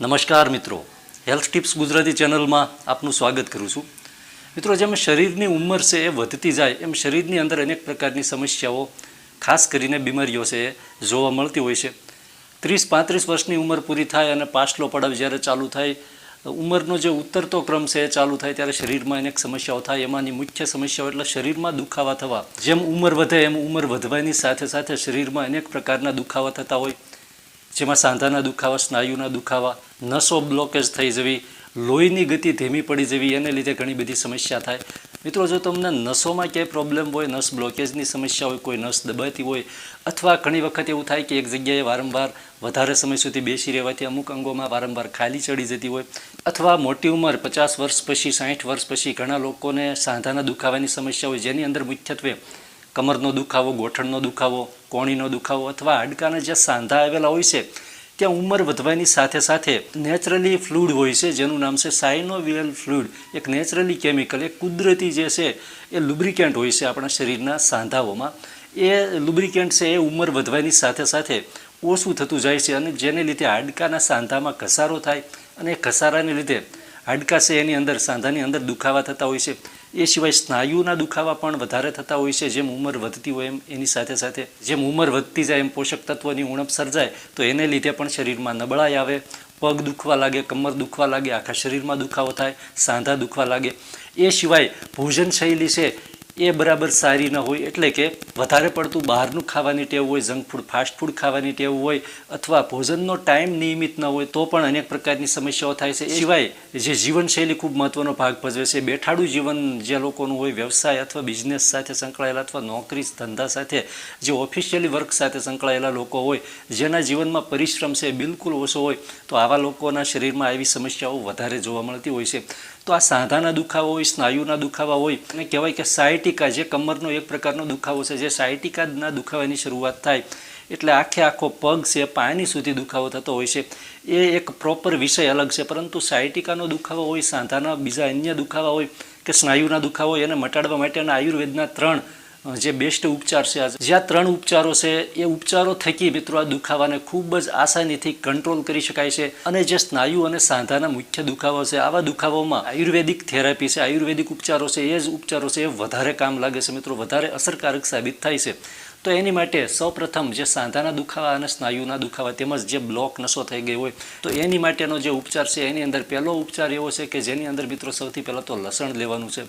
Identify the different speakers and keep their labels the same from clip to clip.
Speaker 1: નમસ્કાર મિત્રો. Health tips Gujarati ચેનલમાં આપનું સ્વાગત કરું છું. મિત્રો, જેમ શરીરની ઉંમર છે એ વધતી જાય, એમ શરીરની અંદર અનેક પ્રકારની સમસ્યાઓ, ખાસ કરીને બીમારીઓ છે જોવા મળતી હોય છે. ત્રીસ પાંત્રીસ વર્ષની ઉંમર પૂરી થાય અને પાછલો પડાવ જ્યારે ચાલુ થાય, ઉંમરનો જે ઉતરતો ક્રમ છે એ ચાલુ થાય ત્યારે શરીરમાં અનેક સમસ્યાઓ થાય. એમાંની મુખ્ય સમસ્યાઓ એટલે શરીરમાં દુખાવા થવા. જેમ ઉંમર વધે, એમ ઉંમર વધવાની સાથે સાથે શરીરમાં અનેક પ્રકારના દુખાવા થતા હોય. જેમાં સાંધાના દુખાવા, સ્નાયુના દુખાવા નસો બ્લોકેજ થઈ જવી, લોહીની ગતિ ધીમી પડી જવી, એને લીધે ઘણી બધી સમસ્યા થાય. મિત્રો, જો તમને નસોમાં ક્યાંય પ્રોબ્લેમ હોય, નસ બ્લોકેજની સમસ્યા હોય, કોઈ નસ દબાતી હોય, અથવા ઘણી વખત એવું થાય કે એક જગ્યાએ વારંવાર વધારે સમય સુધી બેસી રહેવાથી અમુક અંગોમાં વારંવાર ખાલી ચડી જતી હોય, અથવા મોટી ઉંમર, પચાસ વર્ષ પછી સાઠ વર્ષ પછી ઘણા લોકોને સાંધાના દુખાવાની સમસ્યા હોય, જેની અંદર મુખ્યત્વે કમરનો દુખાવો, ગોઠણનો દુખાવો, કોણીનો દુખાવો, અથવા હાડકાના જે સાંધા આવેલા હોય છે ત્યાં ઉંમર વધવાની સાથે સાથે નેચરલી ફ્લુડ હોય છે, જેનું નામ છે સાયનોવિયલ ફ્લુડ એક નેચરલી કેમિકલ એક કુદરતી જે છે, એ લુબ્રિકેન્ટ હોય છે આપણા શરીરના સાંધાઓમાં. એ લુબ્રિકેન્ટ છે, એ ઉંમર વધવાની સાથે સાથે ઓછું થતું જાય છે અને જેને લીધે હાડકાના સાંધામાં ઘસારો થાય અને એ ઘસારાને લીધે હાડકા છે એની અંદર, સાંધાની અંદર દુખાવા થતા હોય છે. એ સિવાય સ્નાયુના દુખાવા પણ વધારે થતા હોય છે. જેમ ઉંમર વધતી હોય એમ, એની સાથે સાથે જેમ ઉંમર વધતી જાય એમ પોષક તત્વોની ઉણપ સર્જાય, તો એને લીધે પણ શરીરમાં નબળાઈ આવે, પગ દુખવા લાગે, કમર દુખવા લાગે, આખા શરીરમાં દુખાવો થાય, સાંધા દુખવા લાગે. એ સિવાય ભોજન શૈલી છે એ બરાબર સારી ન હોય એટલે કે વધારે પડતું બહારનું ખાવાની ટેવ હોય, જંક ફૂડ, ફાસ્ટ ફૂડ ખાવાની ટેવ હોય અથવા ભોજનનો ટાઈમ નિયમિત ન હોય, તો પણ અનેક પ્રકારની સમસ્યાઓ થાય છે. એ સિવાય જે જીવનશૈલી ખૂબ મહત્વનો ભાગ ભજવે છે. બેઠાડું જીવન જે લોકોનું હોય, વ્યવસાય અથવા બિઝનેસ સાથે સંકળાયેલા અથવા નોકરી ધંધા સાથે જે ઓફિશિયલી વર્ક સાથે સંકળાયેલા લોકો હોય, જેના જીવનમાં પરિશ્રમ છે, બિલકુલ ઓછો હોય, તો આવા લોકોના શરીરમાં આવી સમસ્યાઓ વધારે જોવા મળતી હોય છે. તો આ સાંધાના દુખાવા હોય, સ્નાયુના દુખાવા હોય, અને કહેવાય કે સાયટિકા જે કમરનો એક પ્રકારનો દુખાવો છે, જે સાયટિકાના દુખાવાની શરૂઆત થાય, એટલે આખે આખો પગ છે પાણી સુધી દુખાવો થતો હોય છે. એ એક પ્રોપર વિષય અલગ છે, પરંતુ સાયટિકાનો દુખાવો હોય, સાંધાના બીજા અન્ય દુખાવા હોય, કે સ્નાયુના દુખાવા હોય, એને મટાડવા માટેના આયુર્વેદના ત્રણ જે બેસ્ટ ઉપચાર છે આ જ્યાં ત્રણ ઉપચારો છે, એ ઉપચારો થકી મિત્રો આ દુખાવાને ખૂબ જ આસાનીથી કંટ્રોલ કરી શકાય છે. અને જે સ્નાયુ અને સાંધાના મુખ્ય દુખાવો છે, આવા દુખાવામાં આયુર્વેદિક થેરાપી છે, આયુર્વેદિક ઉપચારો છે, એ જ ઉપચારો છે, એ વધારે કામ લાગે છે મિત્રો, વધારે અસરકારક સાબિત થાય છે. તો એની માટે સૌપ્રથમ જે સાંધાના દુખાવા અને સ્નાયુના દુખાવા તેમજ જે બ્લોક નસો થઈ ગઈ હોય, તો એની માટેનો જે ઉપચાર છે, એની અંદર પહેલો ઉપચાર એવો છે કે જેની અંદર મિત્રો સૌથી પહેલાં તો લસણ લેવાનું છે.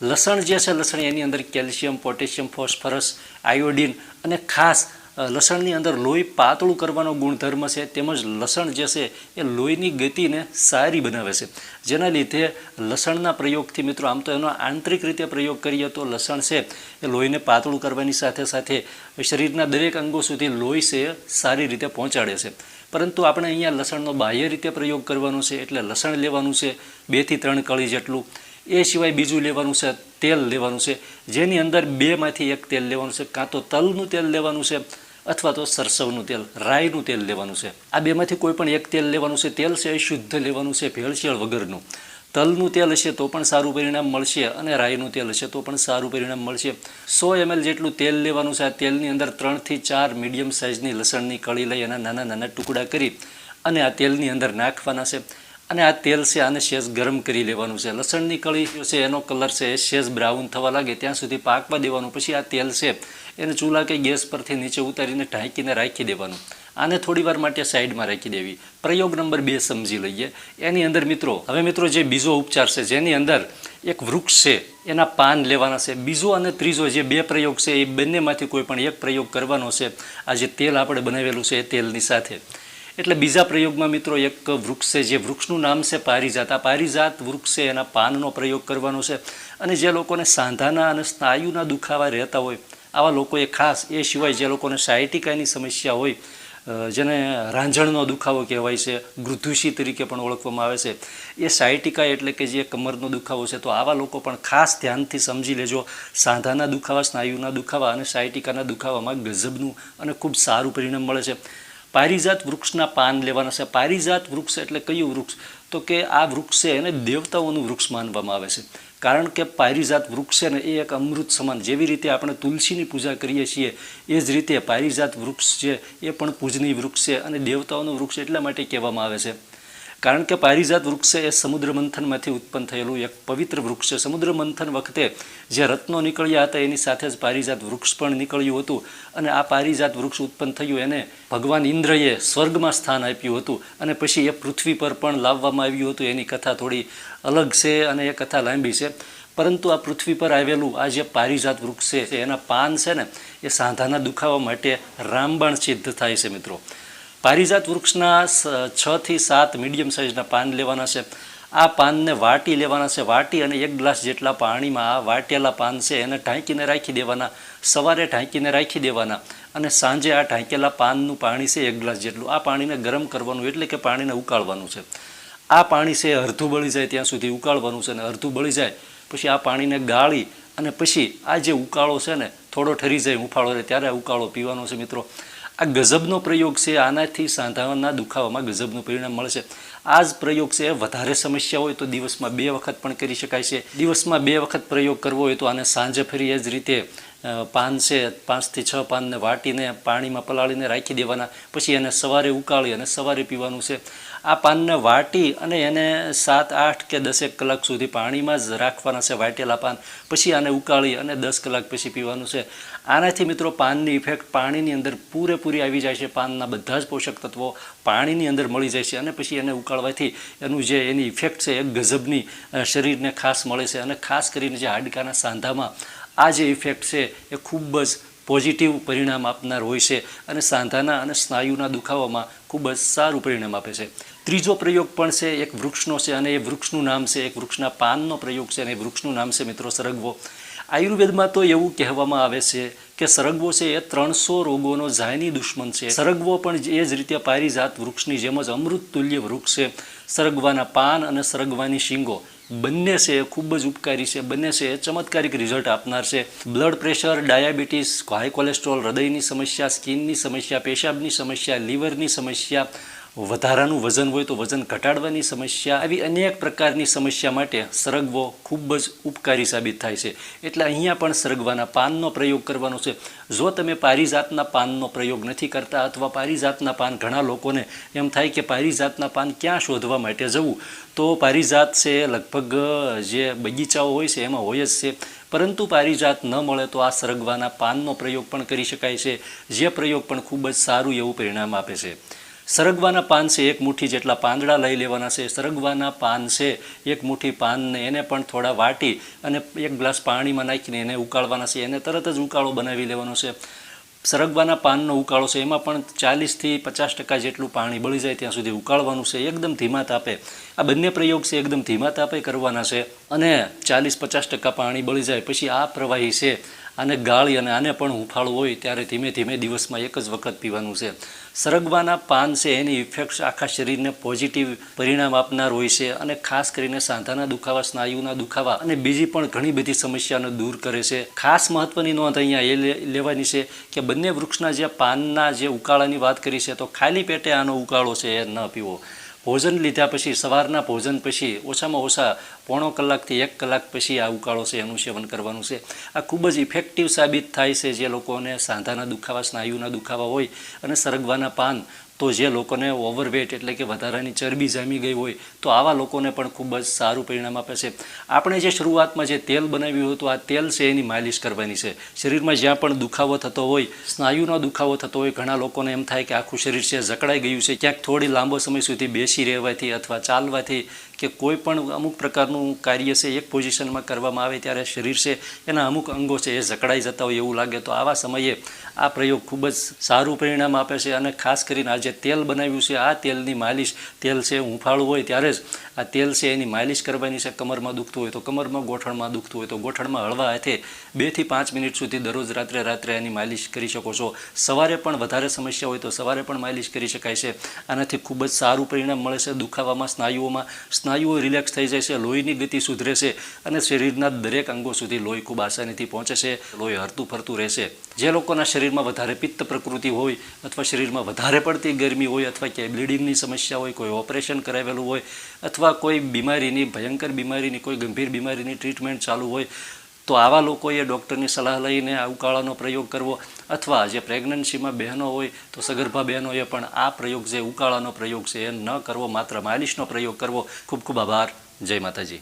Speaker 1: લસણ જે છે, લસણ એની અંદર કેલ્શિયમ, પોટેશિયમ, ફોસ્ફરસ, આયોડિન અને ખાસ લસણની અંદર લોહી પાતળું કરવાનો ગુણધર્મ છે, તેમજ લસણ જે છે, એ લોહીની ગતિને સારી બનાવે છે. જેના લીધે લસણના પ્રયોગથી મિત્રો, આમ તો એનો આંતરિક રીતે પ્રયોગ કરીએ તો લસણ છે, એ લોહીને પાતળું કરવાની સાથે સાથે શરીરના દરેક અંગો સુધી લોહી છે સારી રીતે પહોંચાડે છે. પરંતુ આપણે અહીંયા લસણનો બાહ્ય રીતે પ્રયોગ કરવાનો છે, એટલે લસણ લેવાનું છે બેથી ત્રણ કળી જેટલું. એ સિવાય બીજું લેવાનું છે, તેલ લેવાનું છે. જેની અંદર બેમાંથી એક તેલ લેવાનું છે, કાં તો તલનું તેલ લેવાનું છે, અથવા તો સરસવનું તેલ, રાઈનું તેલ લેવાનું છે. આ બેમાંથી કોઈ પણ એક તેલ લેવાનું છે, તેલ છે એ શુદ્ધ લેવાનું છે ભેળસેળ વગરનું. તલનું તેલ હશે તો પણ સારું પરિણામ મળશે અને રાઈનું તેલ હશે તો પણ સારું પરિણામ મળશે. સો એમએલ જેટલું તેલ લેવાનું છે, આ તેલની અંદર ત્રણથી ચાર મીડિયમ સાઇઝની લસણની કળી લઈ એના નાના નાના ટુકડા કરી અને આ તેલની અંદર નાખવાના છે. અને આ તેલ છે, આને શેષ ગરમ કરી લેવાનું છે. લસણની કળી છે, એનો કલર છે એ શેષ બ્રાઉન થવા લાગે, ત્યાં સુધી પાકવા દેવાનું. પછી આ તેલ છે, એને ચૂલા કે ગેસ પરથી નીચે ઉતારીને ઢાંકીને રાખી દેવાનું. આને થોડીવાર માટે સાઈડમાં રાખી દેવી. પ્રયોગ નંબર બે સમજી લઈએ. એની અંદર મિત્રો, હવે મિત્રો જે બીજો ઉપચાર છે, જેની અંદર એક વૃક્ષ છે, એના પાન લેવાના છે. બીજો અને ત્રીજો જે બે પ્રયોગ છે, એ બંનેમાંથી કોઈ પણ એક પ્રયોગ કરવાનો છે. આ જે તેલ આપણે બનાવેલું છે, એ તેલની સાથે. એટલે બીજા પ્રયોગમાં મિત્રો એક વૃક્ષ છે જે વૃક્ષનું નામ છે પારિજાત, આ પારિજાત વૃક્ષ છે એના પાનનો પ્રયોગ કરવાનો છે. અને જે લોકોને સાંધાના અને સ્નાયુના દુખાવા રહેતા હોય, આવા લોકોએ ખાસ એ સિવાય જે લોકોને સાયટિકાની સમસ્યા હોય જેને રાંઝણનો દુખાવો કહેવાય છે ગૃધુષી તરીકે પણ ઓળખવામાં આવે છે, એ સાયટિકા એટલે કે જે કમરનો દુખાવો છે, તો આવા લોકો પણ ખાસ ધ્યાનથી સમજી લેજો. સાંધાના દુખાવા, સ્નાયુના દુખાવા અને સાયટિકાના દુખાવામાં ગજબનું અને ખૂબ સારું પરિણામ મળે છે. પારિજાત વૃક્ષના પાન લેવાના છે. પારિજાત વૃક્ષ એટલે કયું વૃક્ષ? તો કે આ વૃક્ષ છે એને દેવતાઓનું વૃક્ષ માનવામાં આવે છે. કારણ કે પારિજાત વૃક્ષ છે ને એ એક અમૃત સમાન. જેવી રીતે આપણે તુલસીની પૂજા કરીએ છીએ, એ જ રીતે પારિજાત વૃક્ષ છે એ પણ પૂજનીય વૃક્ષ છે અને દેવતાઓનું વૃક્ષ એટલા માટે કહેવામાં આવે છે. કારણ કે પારિજાત વૃક્ષ એ સમુદ્ર મંથનમાંથી ઉત્પન્ન થયેલું એક પવિત્ર વૃક્ષ છે. સમુદ્ર મંથન વખતે જે રત્નો નીકળ્યા હતા, એની સાથે જ પારિજાત વૃક્ષ પણ નીકળ્યું હતું અને આ પારિજાત વૃક્ષ ઉત્પન્ન થયું. એને ભગવાન ઇન્દ્રએ સ્વર્ગમાં સ્થાન આપ્યું હતું અને પછી એ પૃથ્વી પર પણ લાવવામાં આવ્યું હતું. એની કથા થોડી અલગ છે અને એ કથા લાંબી છે. પરંતુ આ પૃથ્વી પર આવેલું આ જે પારિજાત વૃક્ષ છે, એના પાન છે ને, એ સાંધાના દુખાવા માટે રામબાણ સિદ્ધ થાય છે મિત્રો. પારિજાત વૃક્ષના છ થી સાત મીડિયમ સાઇઝના પાન લેવાના છે. આ પાનને વાટી લેવાના છે. વાટી અને એક ગ્લાસ જેટલા પાણીમાં આ વાટેલા પાન છે એને ઢાંકીને રાખી દેવાના. સવારે ઢાંકીને રાખી દેવાના. અને સાંજે આ ઢાંકેલા પાનનું પાણી છે એક ગ્લાસ જેટલું. આ પાણીને ગરમ કરવાનું એટલે કે પાણીને ઉકાળવાનું છે. આ પાણી છે અડધું બળી જાય ત્યાં સુધી ઉકાળવાનું છે અને અડધું બળી જાય પછી આ પાણીને ગાળી અને પછી આ જે ઉકાળો છે ને, થોડો ઠરી જાય હુંફાળો રહે ત્યારે ઉકાળો પીવાનો છે મિત્રો. આ ગઝબનો પ્રયોગ છે, આનાથી સાંધાના દુખાવામાં ગઝબનું પરિણામ મળશે આ જ પ્રયોગ છે, વધારે સમસ્યા હોય તો દિવસમાં બે વખત પણ કરી શકાય છે. દિવસમાં બે વખત પ્રયોગ કરવો હોય તો આને સાંજે ફરી એ જ રીતે પાન છે, પાંચથી છ પાનને વાટીને પાણીમાં પલાળીને રાખી દેવાના. પછી એને સવારે ઉકાળી અને સવારે પીવાનું છે. આ પાનને વાટી અને એને સાત, આઠ કે દસેક કલાક સુધી પાણીમાં જ રાખવાના છે વાટેલા પાન. પછી આને ઉકાળી અને દસ કલાક પછી પીવાનું છે. આનાથી મિત્રો પાનની ઇફેક્ટ પાણીની અંદર પૂરેપૂરી આવી જાય છે. પાનના બધા જ પોષક તત્વો પાણીની અંદર મળી જાય છે અને પછી એને ઉકાળવાથી એનું જે એની ઇફેક્ટ છે એ ગજબની શરીરને ખાસ મળે છે. અને ખાસ કરીને જે હાડકાના સાંધામાં આ જે ઇફેક્ટ છે, એ ખૂબ જ પોઝિટિવ પરિણામ આપનાર હોય છે અને સાંધાના અને સ્નાયુના દુખાવામાં ખૂબ જ સારું પરિણામ આપે છે. ત્રીજો પ્રયોગ પણ છે, એક વૃક્ષનો છે અને એ વૃક્ષનું નામ છે, એક વૃક્ષના પાનનો પ્રયોગ છે અને એ વૃક્ષનું નામ છે મિત્રો સરગવો. આયુર્વેદમાં તો એવું કહેવામાં આવે છે કે સરગવો છે એ ત્રણસો રોગોનો જાયની દુશ્મન છે. સરગવો પણ એ જ રીતે પારિજાત વૃક્ષની જેમ જ અમૃત તુલ્ય વૃક્ષ છે. સરગવાના પાન અને સરગવાની શીંગો બંને છે એ ખૂબ જ ઉપકારી છે, બંને છે એ ચમત્કારિક રિઝલ્ટ આપનાર છે. Blood pressure diabetes high cholesterol હૃદયની સમસ્યા સ્કિનની સમસ્યા, પેશાબની સમસ્યા લીવરની સમસ્યા વધારાનું વજન હોય તો વજન ઘટાડવાની સમસ્યા, આવી અનેક પ્રકારની સમસ્યા માટે સરગવો ખૂબ જ ઉપકારી સાબિત થાય છે. એટલે અહીંયા પણ સરગવાના પાનનો પ્રયોગ કરવાનો છે. જો તમે પારિજાતના પાનનો પ્રયોગ નથી કરતા અથવા પારિજાતના પાન ઘણા લોકોને એમ થાય કે પારિજાતના પાન ક્યાં શોધવા માટે જવું, તો પારિજાત છે લગભગ જે બગીચાઓ હોય છે એમાં હોય જ છે. પરંતુ પારિજાત ન મળે તો આ સરગવાના પાનનો પ્રયોગ પણ કરી શકાય છે. જે પ્રયોગ પણ ખૂબ જ સારું એવું પરિણામ આપે છે. સરગવાના પાન છે, એક મુઠ્ઠી જેટલા પાંદડા લઈ લેવાના છે, સરગવાના પાન છે, એક મુઠ્ઠી પાનને એને પણ થોડા વાટી અને એક ગ્લાસ પાણીમાં નાખીને એને ઉકાળવાના છે, એને તરત જ ઉકાળો બનાવી લેવાનો છે. સરગવાના પાનનો ઉકાળો છે, એમાં પણ ચાલીસથી પચાસ ટકા જેટલું પાણી બળી જાય ત્યાં સુધી ઉકાળવાનું છે, એકદમ ધીમા તાપે. આ બંને પ્રયોગ છે, એકદમ ધીમા તાપે કરવાના છે અને ચાલીસ પચાસ ટકા પાણી બળી જાય. પછી આ પ્રવાહી છે આને ગાળી અને આને પણ હુંફાળું હોય ત્યારે ધીમે ધીમે દિવસમાં એક જ વખત પીવાનું છે. સરગવાના પાન છે એની ઇફેક્ટ્સ આખા શરીરને પોઝિટિવ પરિણામ આપનાર હોય છે અને ખાસ કરીને સાંધાના દુખાવા, સ્નાયુના દુખાવા અને બીજી પણ ઘણી બધી સમસ્યાને દૂર કરે છે. ખાસ મહત્વની નોંધ અહીંયા એ લેવાની છે કે બંને વૃક્ષના જે પાનના જે ઉકાળાની વાત કરી છે તો ખાલી પેટે આનો ઉકાળો છે એ ન પીવો. ભોજન લીધા પછી, સવારના ભોજન પછી, ઓછામાં ઓછા પોણો કલાકથી એક કલાક પછી આ ઉકાળો છે, એનું સેવન કરવાનું છે. આ ખૂબ જ ઇફેક્ટિવ સાબિત થાય છે જે લોકોને સાંધાના દુખાવા, સ્નાયુના દુખાવા હોય અને સરગવાના પાન તો જે લોકોને ઓવરવેટ એટલે કે વધારાની ચરબી જામી ગઈ હોય, તો આવા લોકોને પણ ખૂબ જ સારું પરિણામ આપે છે. આપણે જે શરૂઆતમાં જે તેલ બનાવ્યું હતું, આ તેલ છે એની માલિશ કરવાની છે. શરીરમાં જ્યાં પણ દુખાવો થતો હોય, સ્નાયુનો દુખાવો થતો હોય, ઘણા લોકોને એમ થાય કે આખું શરીર છે, જકડાઈ ગયું છે, ક્યાંક થોડી લાંબો સમય સુધી બેસી રહેવાથી અથવા ચાલવાથી કે કોઈ પણ અમુક પ્રકારનું કાર્ય છે, એક પોઝિશનમાં કરવામાં આવે ત્યારે શરીર છે, એના અમુક અંગો છે એ જકડાઈ જતા હોય એવું લાગે. તો આવા સમયે આ પ્રયોગ ખૂબ જ સારું પરિણામ આપે છે અને ખાસ કરીને આ જે તેલ બનાવ્યું છે, આ તેલની માલિશ, તેલ છે હુંફાળું હોય ત્યારે જ આ તેલ છે એની માલિશ કરવાની છે, કમરમાં દુખતું હોય તો કમરમાં, ગોઠણમાં દુખતું હોય તો ગોઠણમાં હળવા હાથે બેથી પાંચ મિનિટ સુધી દરરોજ રાત્રે રાત્રે એની માલિશ કરી શકો છો. સવારે પણ વધારે સમસ્યા હોય તો સવારે પણ માલિશ કરી શકાય છે. આનાથી ખૂબ જ સારું પરિણામ મળે છે. દુખાવામાં, સ્નાયુઓમાં સ્નાયુઓ રિલેક્સ થઈ છે લોહીની ગતિ સુધરે છે અને શરીરના દરેક અંગો સુધી લોહી ખૂબ આસાનીથી પહોંચે છે લોહી હરતું ફરતું રહેશે. જે લોકોના શરીરમાં વધારે પિત્ત પ્રકૃતિ હોય અથવા શરીરમાં વધારે પડતી ગરમી હોય અથવા ક્યાંય બ્લીડિંગની સમસ્યા હોય, કોઈ ઓપરેશન કરાવેલું હોય અથવા કોઈ બીમારીની, ભયંકર બીમારીની, કોઈ ગંભીર બીમારીની ટ્રીટમેન્ટ ચાલુ હોય તો આવા લોકોએ ડૉક્ટરની સલાહ લઈને આ ઉકાળાનો પ્રયોગ કરવો અથવા જે પ્રેગ્નન્સીમાં બહેનો હોય તો સગર્ભા બહેનોએ પણ આ પ્રયોગ જે ઉકાળાનો પ્રયોગ છે એ ન કરવો, માત્ર માલિશનો પ્રયોગ કરવો. ખૂબ ખૂબ આભાર. જય માતાજી.